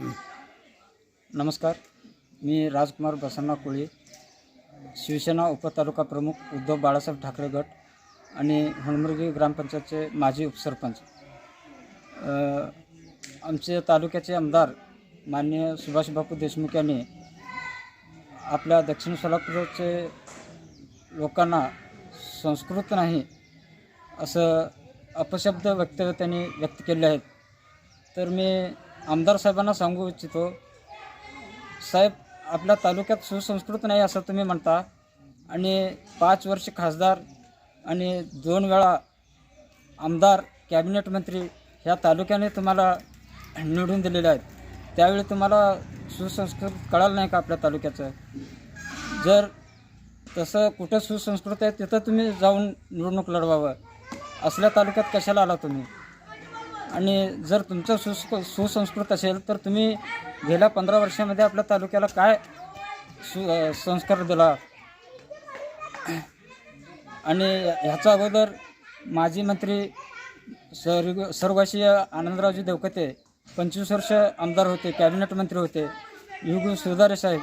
नमस्कार. मी राजकुमार बसन्ना कोळी शिवसेना उपतालुका प्रमुख उद्धव बाळासाहेब ठाकरे गट आणि हणमुर्गी ग्रामपंचायतचे माजी उपसरपंच. आमचे तालुक्याचे आमदार माननीय सुभाषबापू देशमुख यांनी आपल्या दक्षिण सोलापूरचे लोकांना संस्कृत नाही असं अपशब्द वक्तव्य त्यांनी व्यक्त केले आहेत. तर मी आमदार साहेबांना सांगू इच्छितो साहेब आपल्या तालुक्यात सुसंस्कृत नाही असं तुम्ही म्हणता. आणि पाच वर्ष खासदार आणि दोन वेळा आमदार कॅबिनेट मंत्री ह्या तालुक्याने तुम्हाला निवडून दिलेले आहेत. त्यावेळी तुम्हाला सुसंस्कृत कळालं नाही का आपल्या तालुक्याचं? जर तसं कुठं सुसंस्कृत आहे तिथं तुम्ही जाऊन निवडणूक लढवावं. असल्या तालुक्यात कशाला आला तुम्ही? आणि जर तुमचं सुस सुसंस्कृत असेल तर तुम्ही गेल्या पंधरा वर्षामध्ये आपल्या तालुक्याला काय सु संस्कार दिला? आणि ह्याच्या अगोदर माजी मंत्री सर्व सर्वशीय आनंदरावजी देवकते पंचवीस वर्ष आमदार होते कॅबिनेट मंत्री होते युग सुधारे साहेब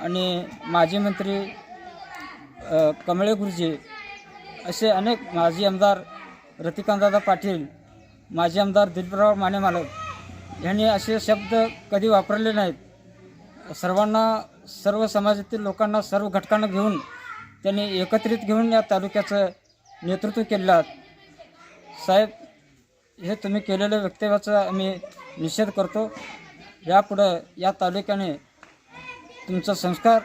आणि माजी मंत्री कमळे गुरुजी असे अनेक माजी आमदार रतिकांतदादा पाटील माजी आमदार दिलीपराव माने मालक यांनी असे शब्द कधी वापरले नाहीत. सर्वांना सर्व समाजातील लोकांना सर्व घटकांना घेऊन त्यांनी एकत्रित घेऊन या तालुक्याचं नेतृत्व केलेलं आहात साहेब हे तुम्ही केलेल्या वक्तव्याचा आम्ही निषेध करतो. यापुढं या तालुक्याने तुमचा संस्कार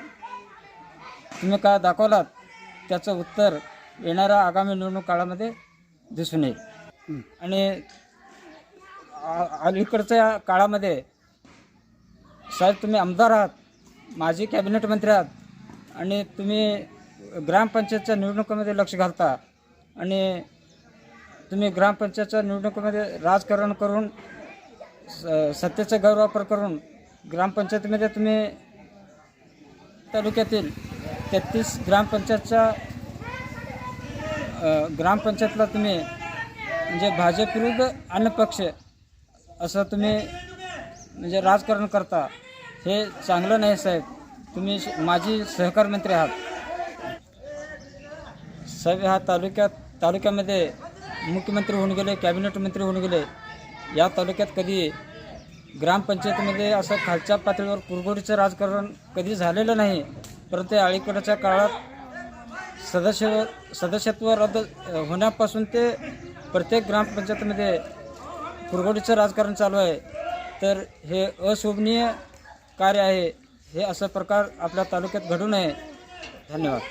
तुम्ही काय दाखवलात त्याचं उत्तर येणाऱ्या आगामी निवडणूक काळामध्ये दिसून येईल. आणि अलीकडच्या काळामध्ये साहेब तुम्ही आमदार आहात माजी कॅबिनेट मंत्री आहात आणि तुम्ही ग्रामपंचायतच्या निवडणुकीमध्ये लक्ष घालता आणि तुम्ही ग्रामपंचायतच्या निवडणुकीमध्ये राजकारण करून स- सत्तेचा गैरवापर करून ग्रामपंचायतीमध्ये तुम्ही तालुक्यातील तेहतीस ग्रामपंचायतच्या ग्रामपंचायतला तुम्ही म्हणजे भाजप विरुद्ध अन्य पक्ष असं तुम्ही म्हणजे राजकारण करता हे चांगलं नाही साहेब. तुम्ही श- माजी सहकार मंत्री आहात. साहेब ह्या तालुक्यात तालुक्यामध्ये मुख्यमंत्री होऊन गेले कॅबिनेट मंत्री होऊन गेले या तालुक्यात कधी ग्रामपंचायतीमध्ये असं खालच्या पातळीवर कुरघोडीचं राजकारण कधी झालेलं नाही परंतु अलीकडच्या काळात सदस्य सदस्यत्व रद्द होण्यापासून ते प्रत्येक ग्रामपंचायतीमध्ये कुरघोडीचं राजकारण चालू आहे. तर हे अशोभनीय कार्य आहे. हे असा प्रकार आपल्या तालुक्यात घडू नये. धन्यवाद.